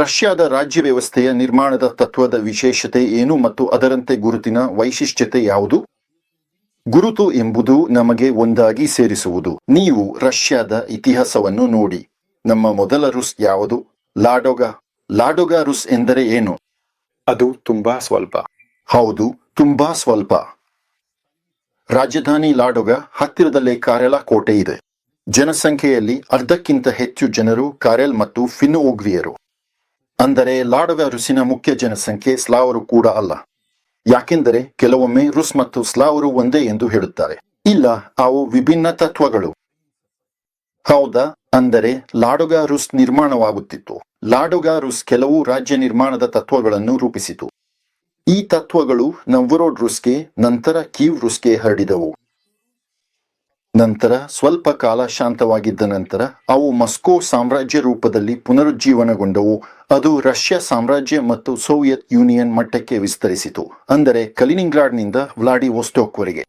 ರಷ್ಯಾದ ರಾಜ್ಯ ವ್ಯವಸ್ಥೆಯ ನಿರ್ಮಾಣದ ತತ್ವದ ವಿಶೇಷತೆ ಏನು ಮತ್ತು ಅದರಂತೆ ಗುರುತಿನ ವೈಶಿಷ್ಟ್ಯತೆ ಯಾವುದು? ಗುರುತು ಎಂಬುದು ನಮಗೆ ಒಂದಾಗಿ ಸೇರಿಸುವುದು. ನೀವು ರಷ್ಯಾದ ಇತಿಹಾಸವನ್ನು ನೋಡಿ. ನಮ್ಮ ಮೊದಲ ರುಸ್ ಯಾವುದು? ಲಾಡೋಗ. ಲಾಡೋಗ ರುಸ್ ಎಂದರೆ ಏನು? ಅದು ತುಂಬಾ ಸ್ವಲ್ಪ. ಹೌದು ತುಂಬಾ ಸ್ವಲ್ಪ. ರಾಜಧಾನಿ ಲಾಡೋಗ ಹತ್ತಿರದಲ್ಲೇ ಕಾರೆಲ ಕೋಟೆ ಇದೆ. ಜನಸಂಖ್ಯೆಯಲ್ಲಿ ಅರ್ಧಕ್ಕಿಂತ ಹೆಚ್ಚು ಜನರು ಕಾರೆಲ್ ಮತ್ತು ಫಿನ್ನೋಗ್ರಿಯರು ಅಂದರೆ ಲಾಡವ ರುಸಿನ ಮುಖ್ಯ ಜನಸಂಖ್ಯೆ ಸ್ಲಾವರು ಕೂಡ ಅಲ್ಲ. ಯಾಕೆಂದರೆ ಕೆಲವೊಮ್ಮೆ ರುಸ್ ಮತ್ತು ಸ್ಲಾವರು ಒಂದೇ ಎಂದು ಹೇಳುತ್ತಾರೆ. ಇಲ್ಲ, ಅವು ವಿಭಿನ್ನ ತತ್ವಗಳು. ಹೌದಾ? ಅಂದರೆ ಲಾಡುಗ ರುಸ್ ನಿರ್ಮಾಣವಾಗುತ್ತಿತ್ತು. ಲಾಡುಗ ರುಸ್ ಕೆಲವು ರಾಜ್ಯ ನಿರ್ಮಾಣದ ತತ್ವಗಳನ್ನು ರೂಪಿಸಿತು. ಈ ತತ್ವಗಳು ನವ್ವರೋಡ್ ರುಸ್ಗೆ, ನಂತರ ಕೀವ್ ರುಸ್ಗೆ ಹರಡಿದವು. ನಂತರ ಸ್ವಲ್ಪ ಕಾಲ ಶಾಂತವಾಗಿದ್ದ ನಂತರ ಅವು ಮಸ್ಕೋ ಸಾಮ್ರಾಜ್ಯ ರೂಪದಲ್ಲಿ ಪುನರುಜ್ಜೀವನಗೊಂಡವು. ಅದು ರಷ್ಯಾ ಸಾಮ್ರಾಜ್ಯ ಮತ್ತು ಸೋವಿಯತ್ ಯೂನಿಯನ್ ಮಟ್ಟಕ್ಕೆ ವಿಸ್ತರಿಸಿತು. ಅಂದರೆ ಕಲಿನಿಂಗ್ರಾಡ್ನಿಂದ ವ್ಲಾಡಿವೋಸ್ಟೋಕ್ವರೆಗೆ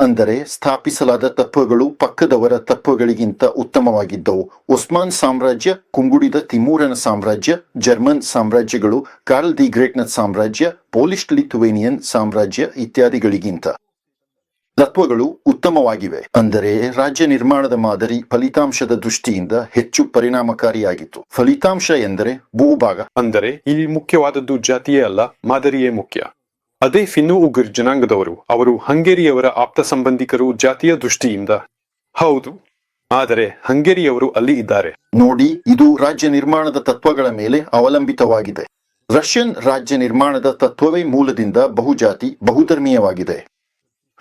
ಅಂದರೆ ಸ್ಥಾಪಿಸಲಾದ ತತ್ವಗಳು ಪಕ್ಕದವರ ತತ್ವಗಳಿಗಿಂತ ಉತ್ತಮವಾಗಿದ್ದವು. ಒಸ್ಮಾನ್ ಸಾಮ್ರಾಜ್ಯ, ಕುಂಗುಡಿದ ತಿಮೂರನ ಸಾಮ್ರಾಜ್ಯ, ಜರ್ಮನ್ ಸಾಮ್ರಾಜ್ಯಗಳು, ಕಾರ್ಲ್ ದಿ ಗ್ರೇಟ್ನ ಸಾಮ್ರಾಜ್ಯ ಪೋಲಿಷ್ ಲಿಥುವೇನಿಯನ್ ಸಾಮ್ರಾಜ್ಯ ಇತ್ಯಾದಿಗಳಿಗಿಂತ. ತತ್ವಗಳು ಉತ್ತಮವಾಗಿವೆ. ಅಂದರೆ ರಾಜ್ಯ ನಿರ್ಮಾಣದ ಮಾದರಿ ಫಲಿತಾಂಶದ ದೃಷ್ಟಿಯಿಂದ ಹೆಚ್ಚು ಪರಿಣಾಮಕಾರಿಯಾಗಿತ್ತು. ಫಲಿತಾಂಶ ಎಂದರೆ ಭೂಭಾಗ. ಅಂದರೆ ಇಲ್ಲಿ ಮುಖ್ಯವಾದದ್ದು ಜಾತಿಯೇ ಅಲ್ಲ ಮಾದರಿಯೇ ಮುಖ್ಯ. ಅದೇ ಫಿನ್ನು ಉಗುರ್ ಜನಾಂಗದವರು ಅವರು ಹಂಗೇರಿಯವರ ಆಪ್ತ ಸಂಬಂಧಿಕರು ಜಾತಿಯ ದೃಷ್ಟಿಯಿಂದ. ಹೌದು ಆದರೆ ಹಂಗೇರಿಯವರು ಅಲ್ಲಿ ಇದ್ದಾರೆ. ನೋಡಿ ಇದು ರಾಜ್ಯ ನಿರ್ಮಾಣದ ತತ್ವಗಳ ಮೇಲೆ ಅವಲಂಬಿತವಾಗಿದೆ. ರಷ್ಯನ್ ರಾಜ್ಯ ನಿರ್ಮಾಣದ ತತ್ವವೇ ಮೂಲದಿಂದ ಬಹುಜಾತಿ ಬಹುಧರ್ಮೀಯವಾಗಿದೆ.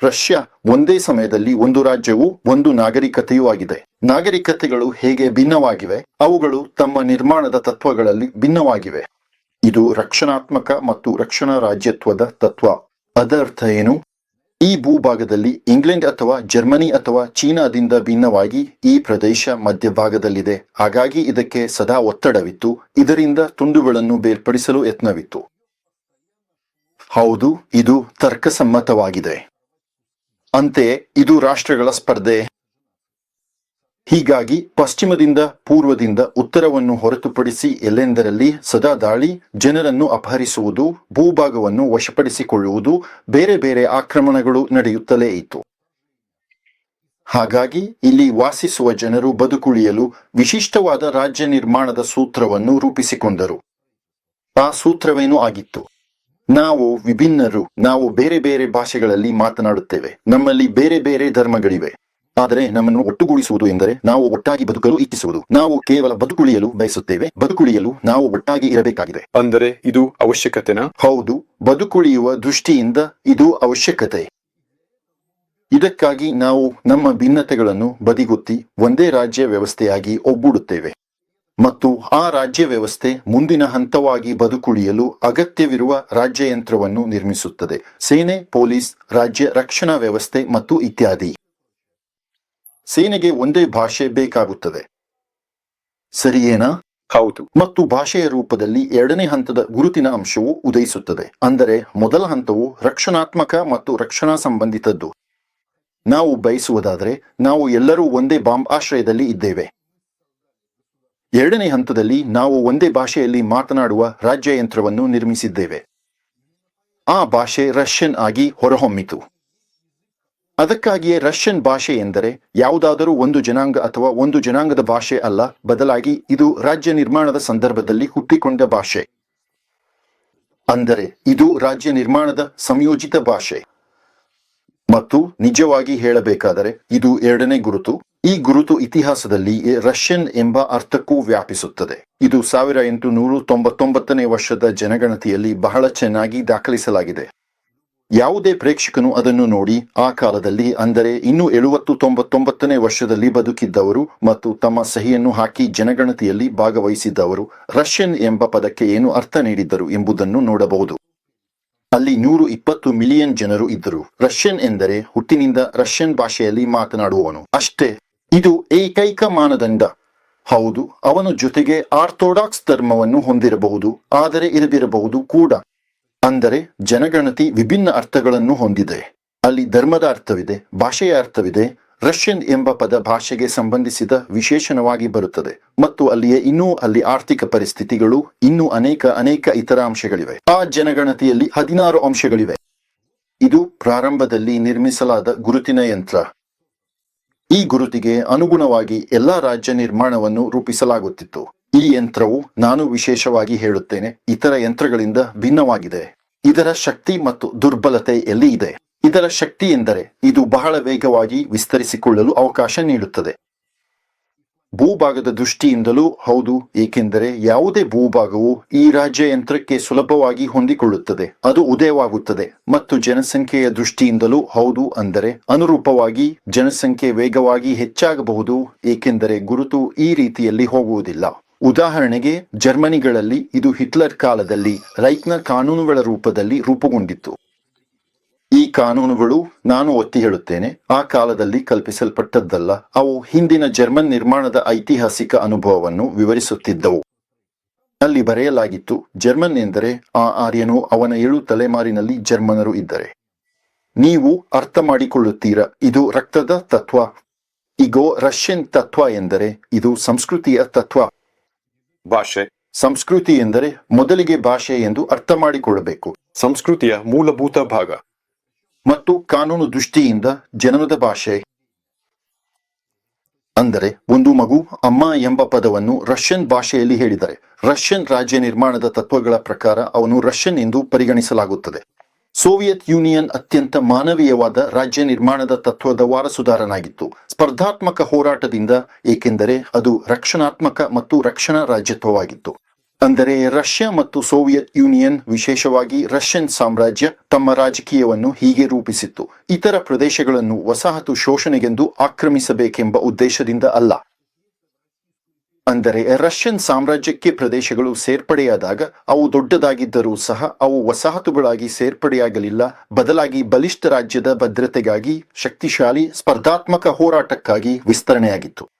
ರಷ್ಯಾ ಒಂದೇ ಸಮಯದಲ್ಲಿ ಒಂದು ರಾಜ್ಯವು ಒಂದು ನಾಗರಿಕತೆಯೂ ಆಗಿದೆ. ನಾಗರಿಕತೆಗಳು ಹೇಗೆ ಭಿನ್ನವಾಗಿವೆ? ಅವುಗಳು ತಮ್ಮ ನಿರ್ಮಾಣದ ತತ್ವಗಳಲ್ಲಿ ಭಿನ್ನವಾಗಿವೆ. ಇದು ರಕ್ಷಣಾತ್ಮಕ ಮತ್ತು ರಕ್ಷಣಾ ರಾಜ್ಯತ್ವದ ತತ್ವ. ಅದರ್ಥ ಏನು? ಈ ಭೂಭಾಗದಲ್ಲಿ ಇಂಗ್ಲೆಂಡ್ ಅಥವಾ ಜರ್ಮನಿ ಅಥವಾ ಚೀನಾದಿಂದ ಭಿನ್ನವಾಗಿ ಈ ಪ್ರದೇಶ ಮಧ್ಯಭಾಗದಲ್ಲಿದೆ. ಹಾಗಾಗಿ ಇದಕ್ಕೆ ಸದಾ ಒತ್ತಡವಿತ್ತು. ಇದರಿಂದ ತುಂಡುಗಳನ್ನು ಬೇರ್ಪಡಿಸಲು ಯತ್ನವಿತ್ತು. ಹೌದು, ಇದು ತರ್ಕಸಮ್ಮತವಾಗಿದೆ. ಅಂತೆಯೇ ಇದು ರಾಷ್ಟ್ರಗಳ ಸ್ಪರ್ಧೆ. ಹೀಗಾಗಿ ಪಶ್ಚಿಮದಿಂದ ಪೂರ್ವದಿಂದ ಉತ್ತರವನ್ನು ಹೊರತುಪಡಿಸಿ ಎಲ್ಲೆಂದರಲ್ಲಿ ಸದಾ ದಾಳಿ, ಜನರನ್ನು ಅಪಹರಿಸುವುದು, ಭೂಭಾಗವನ್ನು ವಶಪಡಿಸಿಕೊಳ್ಳುವುದು, ಬೇರೆ ಬೇರೆ ಆಕ್ರಮಣಗಳು ನಡೆಯುತ್ತಲೇ ಇತ್ತು. ಹಾಗಾಗಿ ಇಲ್ಲಿ ವಾಸಿಸುವ ಜನರು ಬದುಕುಳಿಯಲು ವಿಶಿಷ್ಟವಾದ ರಾಜ್ಯ ನಿರ್ಮಾಣದ ಸೂತ್ರವನ್ನು ರೂಪಿಸಿಕೊಂಡರು. ಆ ಸೂತ್ರವೇನೂ ಆಗಿತ್ತು. ನಾವು ವಿಭಿನ್ನರು ನಾವು ಬೇರೆ ಬೇರೆ ಭಾಷೆಗಳಲ್ಲಿ ಮಾತನಾಡುತ್ತೇವೆ. ನಮ್ಮಲ್ಲಿ ಬೇರೆ ಬೇರೆ ಧರ್ಮಗಳಿವೆ. ಆದರೆ ನಮ್ಮನ್ನು ಒಟ್ಟುಗೂಡಿಸುವುದು ಎಂದರೆ ನಾವು ಒಟ್ಟಾಗಿ ಬದುಕಲು ಇಚ್ಛಿಸುವುದು. ನಾವು ಕೇವಲ ಬದುಕುಳಿಯಲು ಬಯಸುತ್ತೇವೆ. ಬದುಕುಳಿಯಲು ನಾವು ಒಟ್ಟಾಗಿ ಇರಬೇಕಾಗಿದೆ. ಅಂದರೆ ಇದು ಅವಶ್ಯಕತೆನಾ? ಹೌದು ಬದುಕುಳಿಯುವ ದೃಷ್ಟಿಯಿಂದ ಇದು ಅವಶ್ಯಕತೆ. ಇದಕ್ಕಾಗಿ ನಾವು ನಮ್ಮ ಭಿನ್ನತೆಗಳನ್ನು ಬದಿಗುತ್ತಿ ಒಂದೇ ರಾಜ್ಯ ವ್ಯವಸ್ಥೆಯಾಗಿ ಒಗ್ಗೂಡುತ್ತೇವೆ. ಮತ್ತು ಆ ರಾಜ್ಯ ವ್ಯವಸ್ಥೆ ಮುಂದಿನ ಹಂತವಾಗಿ ಬದುಕುಳಿಯಲು ಅಗತ್ಯವಿರುವ ರಾಜ್ಯಯಂತ್ರವನ್ನು ನಿರ್ಮಿಸುತ್ತದೆ. ಸೇನೆ ಪೊಲೀಸ್ ರಾಜ್ಯ ರಕ್ಷಣಾ ವ್ಯವಸ್ಥೆ ಮತ್ತು ಇತ್ಯಾದಿ. ಸೇನೆಗೆ ಒಂದೇ ಭಾಷೆ ಬೇಕಾಗುತ್ತದೆ. ಸರಿಯೇನಾ? ಹೌದು. ಮತ್ತು ಭಾಷೆಯ ರೂಪದಲ್ಲಿ ಎರಡನೇ ಹಂತದ ಗುರುತಿನ ಅಂಶವು ಉದಯಿಸುತ್ತದೆ. ಅಂದರೆ ಮೊದಲ ಹಂತವು ರಕ್ಷಣಾತ್ಮಕ ಮತ್ತು ರಕ್ಷಣಾ ಸಂಬಂಧಿತದ್ದು. ನಾವು ಬಯಸುವುದಾದರೆ ನಾವು ಎಲ್ಲರೂ ಒಂದೇ ಬಾಂಬ್ ಆಶ್ರಯದಲ್ಲಿ ಇದ್ದೇವೆ. ಎರಡನೇ ಹಂತದಲ್ಲಿ ನಾವು ಒಂದೇ ಭಾಷೆಯಲ್ಲಿ ಮಾತನಾಡುವ ರಾಜ್ಯಯಂತ್ರವನ್ನು ನಿರ್ಮಿಸಿದ್ದೇವೆ. ಆ ಭಾಷೆ ರಷ್ಯನ್ ಆಗಿ ಹೊರಹೊಮ್ಮಿತು. ಅದಕ್ಕಾಗಿಯೇ ರಷ್ಯನ್ ಭಾಷೆ ಎಂದರೆ ಯಾವುದಾದರೂ ಒಂದು ಜನಾಂಗ ಅಥವಾ ಒಂದು ಜನಾಂಗದ ಭಾಷೆ ಅಲ್ಲ, ಬದಲಾಗಿ ಇದು ರಾಜ್ಯ ನಿರ್ಮಾಣದ ಸಂದರ್ಭದಲ್ಲಿ ಹುಟ್ಟಿಕೊಂಡ ಭಾಷೆ. ಅಂದರೆ ಇದು ರಾಜ್ಯ ನಿರ್ಮಾಣದ ಸಂಯೋಜಿತ ಭಾಷೆ. ಮತ್ತು ನಿಜವಾಗಿ ಹೇಳಬೇಕಾದರೆ ಇದು ಎರಡನೇ ಗುರುತು. ಈ ಗುರುತು ಇತಿಹಾಸದಲ್ಲಿ ರಷ್ಯನ್ ಎಂಬ ಅರ್ಥಕ್ಕೂ ವ್ಯಾಪಿಸುತ್ತದೆ. ಇದು ಸಾವಿರ ಎಂಟುನೂರು ತೊಂಬತ್ತೊಂಬತ್ತನೇ ವರ್ಷದ ಜನಗಣತಿಯಲ್ಲಿ ಬಹಳ ಚೆನ್ನಾಗಿ ದಾಖಲಿಸಲಾಗಿದೆ. ಯಾವುದೇ ಪ್ರೇಕ್ಷಕನು ಅದನ್ನು ನೋಡಿ ಆ ಕಾಲದಲ್ಲಿ ಅಂದರೆ ಇನ್ನು ಎಳುವತ್ತು ತೊಂಬತ್ತೊಂಬತ್ತನೇ ವರ್ಷದಲ್ಲಿ ಬದುಕಿದ್ದವರು ಮತ್ತು ತಮ್ಮ ಸಹಿಯನ್ನು ಹಾಕಿ ಜನಗಣತಿಯಲ್ಲಿ ಭಾಗವಹಿಸಿದ್ದವರು ರಷ್ಯನ್ ಎಂಬ ಪದಕ್ಕೆ ಏನು ಅರ್ಥ ನೀಡಿದ್ದರು ಎಂಬುದನ್ನು ನೋಡಬಹುದು. ಅಲ್ಲಿ ನೂರು ಇಪ್ಪತ್ತು ಮಿಲಿಯನ್ ಜನರು ಇದ್ದರು. ರಷ್ಯನ್ ಎಂದರೆ ಹುಟ್ಟಿನಿಂದ ರಷ್ಯನ್ ಭಾಷೆಯಲ್ಲಿ ಮಾತನಾಡುವವನು. ಅಷ್ಟೇ. ಇದು ಏಕೈಕ ಮಾನದಂಡ. ಹೌದು, ಅವನು ಜೊತೆಗೆ ಆರ್ಥೋಡಾಕ್ಸ್ ಧರ್ಮವನ್ನು ಹೊಂದಿರಬಹುದು, ಆದರೆ ಇರದಿರಬಹುದು ಕೂಡ. ಅಂದರೆ, ಜನಗಣತಿ ವಿಭಿನ್ನ ಅರ್ಥಗಳನ್ನು ಹೊಂದಿದೆ. ಅಲ್ಲಿ ಧರ್ಮದ ಅರ್ಥವಿದೆ, ಭಾಷೆಯ ಅರ್ಥವಿದೆ, ರಷ್ಯನ್ ಎಂಬ ಪದ ಭಾಷೆಗೆ ಸಂಬಂಧಿಸಿದ ವಿಶೇಷಣವಾಗಿ ಬರುತ್ತದೆ. ಮತ್ತು ಅಲ್ಲಿಯೇ ಇನ್ನೂ ಅಲ್ಲಿ ಆರ್ಥಿಕ ಪರಿಸ್ಥಿತಿಗಳು, ಇನ್ನೂ ಅನೇಕ ಅನೇಕ ಇತರ ಅಂಶಗಳಿವೆ. ಆ ಜನಗಣತಿಯಲ್ಲಿ ಹದಿನಾರು ಅಂಶಗಳಿವೆ. ಇದು ಪ್ರಾರಂಭದಲ್ಲಿ ನಿರ್ಮಿಸಲಾದ ಗುರುತಿನ ಯಂತ್ರ. ಈ ಗುರುತಿಗೆ ಅನುಗುಣವಾಗಿ ಎಲ್ಲಾ ರಾಜ್ಯ ನಿರ್ಮಾಣವನ್ನು ರೂಪಿಸಲಾಗುತ್ತಿತ್ತು. ಈ ಯಂತ್ರವು ನಾನು ವಿಶೇಷವಾಗಿ ಹೇಳುತ್ತೇನೆ, ಇತರ ಯಂತ್ರಗಳಿಂದ ಭಿನ್ನವಾಗಿದೆ. ಇದರ ಶಕ್ತಿ ಮತ್ತು ದುರ್ಬಲತೆ ಎಲ್ಲಿ ಇದೆ? ಇದರ ಶಕ್ತಿ ಎಂದರೆ, ಇದು ಬಹಳ ವೇಗವಾಗಿ ವಿಸ್ತರಿಸಿಕೊಳ್ಳಲು ಅವಕಾಶ ನೀಡುತ್ತದೆ. ಭೂಭಾಗದ ದೃಷ್ಟಿಯಿಂದಲೂ ಹೌದು, ಏಕೆಂದರೆ ಯಾವುದೇ ಭೂಭಾಗವು ಈ ರಾಜ್ಯ ಯಂತ್ರಕ್ಕೆ ಸುಲಭವಾಗಿ ಹೊಂದಿಕೊಳ್ಳುತ್ತದೆ. ಅದು ಉದಯವಾಗುತ್ತದೆ ಮತ್ತು ಜನಸಂಖ್ಯೆಯ ದೃಷ್ಟಿಯಿಂದಲೂ ಹೌದು ಅಂದರೆ ಅನುರೂಪವಾಗಿ ಜನಸಂಖ್ಯೆ ವೇಗವಾಗಿ ಹೆಚ್ಚಾಗಬಹುದು, ಏಕೆಂದರೆ ಗುರುತು ಈ ರೀತಿಯಲ್ಲಿ ಹೋಗುವುದಿಲ್ಲ. ಉದಾಹರಣೆಗೆ, ಜರ್ಮನಿಗಳಲ್ಲಿ ಇದು ಹಿಟ್ಲರ್ ಕಾಲದಲ್ಲಿ ರೈಕ್ನ ಕಾನೂನುಗಳ ರೂಪದಲ್ಲಿ ರೂಪುಗೊಂಡಿತ್ತು. ಈ ಕಾನೂನುಗಳು ನಾನು ಒತ್ತಿ ಹೇಳುತ್ತೇನೆ ಆ ಕಾಲದಲ್ಲಿ ಕಲ್ಪಿಸಲ್ಪಟ್ಟದ್ದಲ್ಲ. ಅವು ಹಿಂದಿನ ಜರ್ಮನ್ ನಿರ್ಮಾಣದ ಐತಿಹಾಸಿಕ ಅನುಭವವನ್ನು ವಿವರಿಸುತ್ತಿದ್ದವು. ಅಲ್ಲಿ ಬರೆಯಲಾಗಿತ್ತು ಜರ್ಮನ್ ಎಂದರೆ ಆ ಆರ್ಯನು ಅವನ ಏಳು ತಲೆಮಾರಿನಲ್ಲಿ ಜರ್ಮನರು ಇದ್ದರೆ. ನೀವು ಅರ್ಥ ಮಾಡಿಕೊಳ್ಳುತ್ತೀರಾ? ಇದು ರಕ್ತದ ತತ್ವ. ಇಗೋ ರಷ್ಯನ್ ತತ್ವ ಎಂದರೆ ಇದು ಸಂಸ್ಕೃತಿಯ ತತ್ವ. ಭಾಷೆ. ಸಂಸ್ಕೃತಿ ಎಂದರೆ ಮೊದಲಿಗೆ ಭಾಷೆ ಎಂದು ಅರ್ಥ ಮಾಡಿಕೊಳ್ಳಬೇಕು. ಸಂಸ್ಕೃತಿಯ ಮೂಲಭೂತ ಭಾಗ. ಮತ್ತು ಕಾನೂನು ದೃಷ್ಟಿಯಿಂದ ಜನನದ ಭಾಷೆ ಅಂದರೆ ಒಂದು ಮಗು ಅಮ್ಮ ಎಂಬ ಪದವನ್ನು ರಷ್ಯನ್ ಭಾಷೆಯಲ್ಲಿ ಹೇಳಿದರೆ. ರಷ್ಯನ್ ರಾಜ್ಯ ನಿರ್ಮಾಣದ ತತ್ವಗಳ ಪ್ರಕಾರ ಅವನು ರಷ್ಯನ್ ಎಂದು ಪರಿಗಣಿಸಲಾಗುತ್ತದೆ. ಸೋವಿಯತ್ ಯೂನಿಯನ್ ಅತ್ಯಂತ ಮಾನವೀಯವಾದ ರಾಜ್ಯ ನಿರ್ಮಾಣದ ತತ್ವದ ವಾರಸುದಾರನಾಗಿತ್ತು. ಸ್ಪರ್ಧಾತ್ಮಕ ಹೋರಾಟದಿಂದ ಏಕೆಂದರೆ ಅದು ರಕ್ಷಣಾತ್ಮಕ ಮತ್ತು ರಕ್ಷಣಾ ರಾಜ್ಯತ್ವವಾಗಿತ್ತು. ಅಂದರೆ ರಷ್ಯಾ ಮತ್ತು ಸೋವಿಯತ್ ಯೂನಿಯನ್, ವಿಶೇಷವಾಗಿ ರಷ್ಯನ್ ಸಾಮ್ರಾಜ್ಯ, ತಮ್ಮ ರಾಜಕೀಯವನ್ನು ಹೀಗೆ ರೂಪಿಸಿತ್ತು. ಇತರ ಪ್ರದೇಶಗಳನ್ನು ವಸಾಹತು ಶೋಷಣೆಗೆಂದು ಆಕ್ರಮಿಸಬೇಕೆಂಬ ಉದ್ದೇಶದಿಂದ ಅಲ್ಲ. ಅಂದರೆ ರಷ್ಯನ್ ಸಾಮ್ರಾಜ್ಯಕ್ಕೆ ಪ್ರದೇಶಗಳು ಸೇರ್ಪಡೆಯಾದಾಗ, ಅವು ದೊಡ್ಡದಾಗಿದ್ದರೂ ಸಹ ಅವು ವಸಾಹತುಗಳಾಗಿ ಸೇರ್ಪಡೆಯಾಗಲಿಲ್ಲ. ಬದಲಾಗಿ ಬಲಿಷ್ಠ ರಾಜ್ಯದ ಭದ್ರತೆಗಾಗಿ, ಶಕ್ತಿಶಾಲಿ, ಸ್ಪರ್ಧಾತ್ಮಕ ಹೋರಾಟಕ್ಕಾಗಿ ವಿಸ್ತರಣೆಯಾಗಿತ್ತು.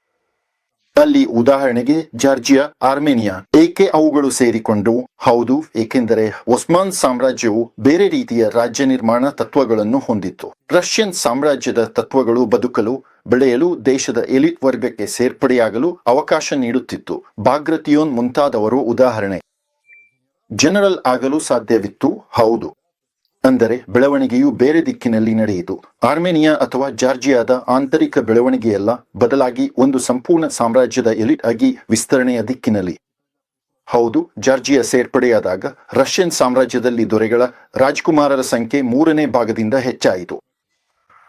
ಅಲ್ಲಿ ಉದಾಹರಣೆಗೆ ಜಾರ್ಜಿಯಾ, ಆರ್ಮೇನಿಯಾ ಏಕೆ ಅವುಗಳು ಸೇರಿಕೊಂಡು? ಹೌದು, ಏಕೆಂದರೆ ಒಸ್ಮಾನ್ ಸಾಮ್ರಾಜ್ಯವು ಬೇರೆ ರೀತಿಯ ರಾಜ್ಯ ನಿರ್ಮಾಣ ತತ್ವಗಳನ್ನು ಹೊಂದಿತ್ತು. ರಷ್ಯನ್ ಸಾಮ್ರಾಜ್ಯದ ತತ್ವಗಳು ಬದುಕಲು, ಬೆಳೆಯಲು, ದೇಶದ ಎಲಿಟ್ ವರ್ಗಕ್ಕೆ ಸೇರ್ಪಡೆಯಾಗಲು ಅವಕಾಶ ನೀಡುತ್ತಿತ್ತು. ಬಾಗ್ರತಿಯೋನ್ ಮುಂತಾದವರು ಉದಾಹರಣೆ. ಜನರಲ್ ಆಗಲು ಸಾಧ್ಯವಿತ್ತು. ಹೌದು. ಅಂದರೆ ಬೆಳವಣಿಗೆಯು ಬೇರೆ ದಿಕ್ಕಿನಲ್ಲಿ ನಡೆಯಿತು. ಆರ್ಮೇನಿಯಾ ಅಥವಾ ಜಾರ್ಜಿಯಾದ ಆಂತರಿಕ ಬೆಳವಣಿಗೆಯಲ್ಲ ಬದಲಾಗಿ ಒಂದು ಸಂಪೂರ್ಣ ಸಾಮ್ರಾಜ್ಯದ ಎಲಿಟ್ ಆಗಿ ವಿಸ್ತರಣೆಯ ದಿಕ್ಕಿನಲ್ಲಿ. ಹೌದು ಜಾರ್ಜಿಯಾ ಸೇರ್ಪಡೆಯಾದಾಗ ರಷ್ಯನ್ ಸಾಮ್ರಾಜ್ಯದಲ್ಲಿ ದೊರೆಗಳ ರಾಜ್ಕುಮಾರರ ಸಂಖ್ಯೆ ಮೂರನೇ ಭಾಗದಿಂದ ಹೆಚ್ಚಾಯಿತು.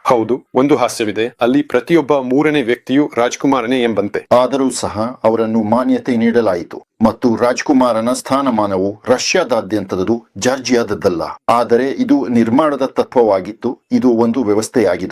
ಹೌದು ಒಂದು ಹಾಸ್ಯವಿದೆ. ಅಲ್ಲಿ ಪ್ರತಿಯೊಬ್ಬ ಮೂರನೇ ವ್ಯಕ್ತಿಯು ರಾಜ್ಕುಮಾರನೇ ಎಂಬಂತೆ. ಆದರೂ ಸಹ ಅವರನ್ನು ಮಾನ್ಯತೆ ನೀಡಲಾಯಿತು. ಮತ್ತು ರಾಜ್ಕುಮಾರನ ಸ್ಥಾನಮಾನವು ರಷ್ಯಾದಾದ್ಯಂತದ್ದು ಜಾರ್ಜಿಯಾದದ್ದಲ್ಲ. ಆದರೆ ಇದು ನಿರ್ಮಾಣದ ತತ್ವವಾಗಿತ್ತು. ಇದು ಒಂದು ವ್ಯವಸ್ಥೆಯಾಗಿದೆ.